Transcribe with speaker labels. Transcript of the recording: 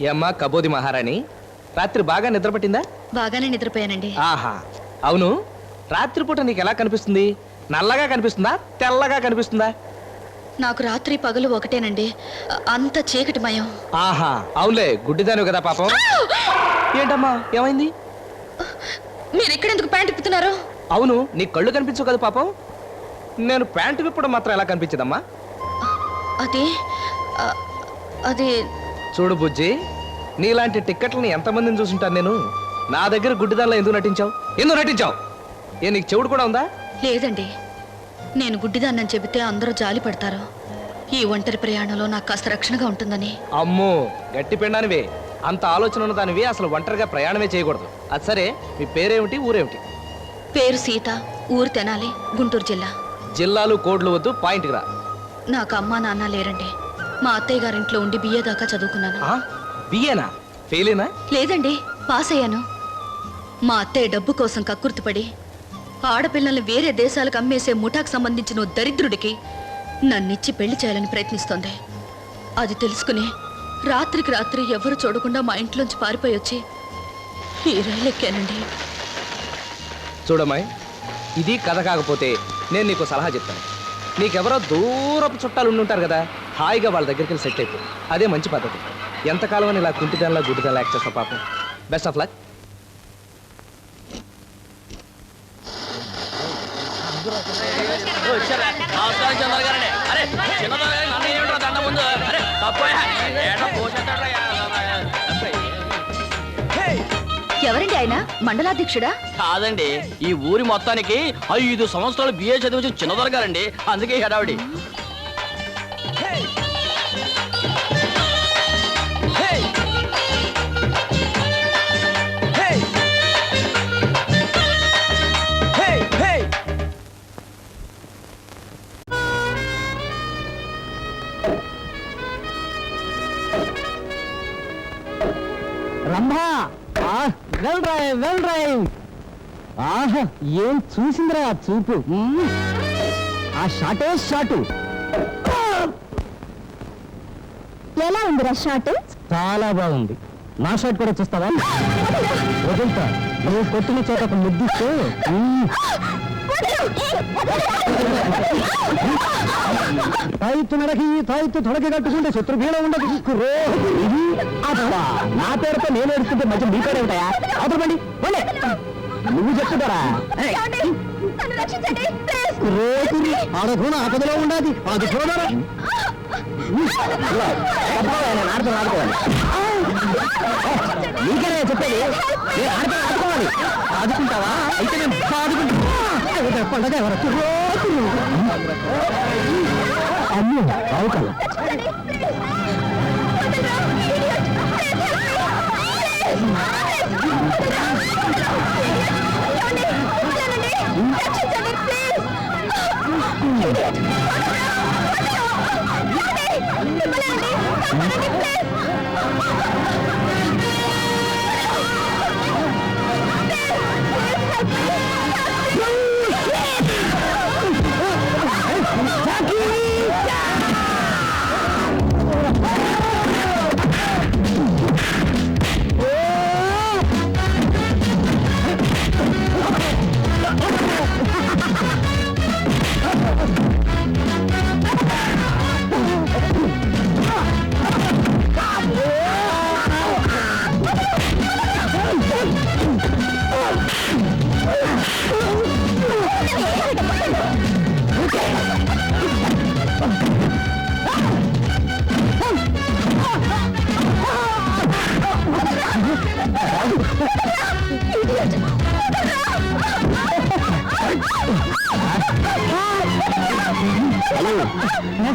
Speaker 1: ఏమ్మా కబోది మహారాణి. రాత్రి బాగా నిద్ర పట్టిందా
Speaker 2: బాగానే నిద్రపోయానండి.
Speaker 1: ఆహా. అవును. రాత్రిపూట నీకు ఎలా కనిపిస్తుంది? నల్లగా కనిపిస్తుందా? తెల్లగా కనిపిస్తుందా?
Speaker 2: నాకు రాత్రి పగలు ఒకటేనండి. అ- అంత చీకటిమయం
Speaker 1: ఆహా. అవునులే గుడ్డిదాను కదా పాపం. ఏంటమ్మా ఏమైంది?
Speaker 2: మీరు ఎక్కడెందుకు ప్యాంట్ ఇప్పుతున్నారు
Speaker 1: అవును నీ కళ్ళు కనిపించవు కదా పాపం. నేను ప్యాంటు విప్పడం మాత్రం ఎలా కనిపించదమ్మా?
Speaker 2: అది అ, అది
Speaker 1: చూడు బుజ్జి నీలాంటి టిక్కెట్లని ఎంతమందిని చూసుంటాను నేను? నా దగ్గర గుడ్డిదానిలో ఎందుకు నటించావు? ఎందుకు నటించావు? ఏ నీకు చెవుడు కూడా ఉందా?
Speaker 2: లేదండి. నేను గుడ్డిదాన్నని చెబితే అందరూ జాలి పడతారు. ఈ ఒంటరి ప్రయాణంలో నాకు కాస్త రక్షణగా ఉంటుందని.
Speaker 1: అమ్మో గట్టి పిండానివే. అంత ఆలోచన ఉన్న దానివి అసలు ఒంటరిగా ప్రయాణమే చేయకూడదు. అది సరే మీ పేరేమిటి ఊరేమిటి?
Speaker 2: పేరు సీత ఊరు తెనాలి గుంటూరు జిల్లా.
Speaker 1: జిల్లాలు కోడ్లు వద్దు పాయింట్కి రా.
Speaker 2: నాకు అమ్మా నాన్న లేరండి. మా అత్తయ్య గారింట్లో ఉండి బిఏ దాకా చదువుకున్నాను?
Speaker 1: బియ్యేనా ఫెయిలేనా
Speaker 2: లేదండి పాస్ అయ్యాను. మా అత్తయ్య డబ్బు కోసం కక్కుర్తిపడి ఆడపిల్లల్ని వేరే దేశాలకు అమ్మేసే ముఠాకు సంబంధించిన దరిద్రుడికి నన్నిచ్చి పెళ్ళి చేయాలని ప్రయత్నిస్తోంది. అది తెలుసుకుని రాత్రికి రాత్రి ఎవరు చూడకుండా మా ఇంట్లోంచి పారిపోయి వచ్చి ఈ రైలు ఎక్కానండి.
Speaker 1: చూడమ్మాయి ఇది కథ కాకపోతే నేను నీకు సలహా చెప్తాను. నీకెవరో దూరపు చుట్టాలు ఉండి ఉంటారు కదా హాయిగా వాళ్ళ దగ్గరికి వెళ్ళి సెట్ అయిపో. అదే మంచి పద్ధతి. ఎంతకాలం అని ఇలా కుంటిదానిలా గుడ్డిదానిలా యాక్ట్ చేస్తావు పాపం? Best of luck.
Speaker 2: ఎవరండి ఆయన? మండలాధ్యక్షుడా?
Speaker 3: కాదండి. ఈ ఊరి మొత్తానికి ఐదు సంవత్సరాలు బిఏ చదివించిన చిన్నదొర గారండి అందుకే ఈ హడావిడి.
Speaker 4: రమ్మా. Well drive well drive. ఆహా ఏం చూసిందిరా ఆ చూపు? ఆ షాటే షాటు.
Speaker 2: ఎలా ఉందిరా షాట్
Speaker 4: చాలా బాగుంది. నా షాట్ కూడా చూస్తావా? వదులుతా. నువ్వు కొట్టిన చోట ఒక ముద్దిస్తే. తాయిత్తు మెడకి తాయిత్తు తొడకి కట్టుకుంటే శత్రుభీడ ఉండదు కుర్రో. ఇది అబ్బా. నా పేరుతో నేను ఏడుస్తుంటే మధ్య మీ పేరు ఉంటాయా అవతల పండి నువ్వు చెప్తున్నారా ఆడకుండా ఆపదలో ఉండాది. అది చూడరా నేను ఆడుతూ ఆడుకోవాలి నీకే చెప్పేది నేను ఆడుతూ ఆడుకోవాలి ఆదుకుంటావా అయితే నేను బాదుకుంటా పండగ ఎవరు అమ్మో రావు కదా రక్షించండి ప్లీజ్ Mm-hmm. Ne?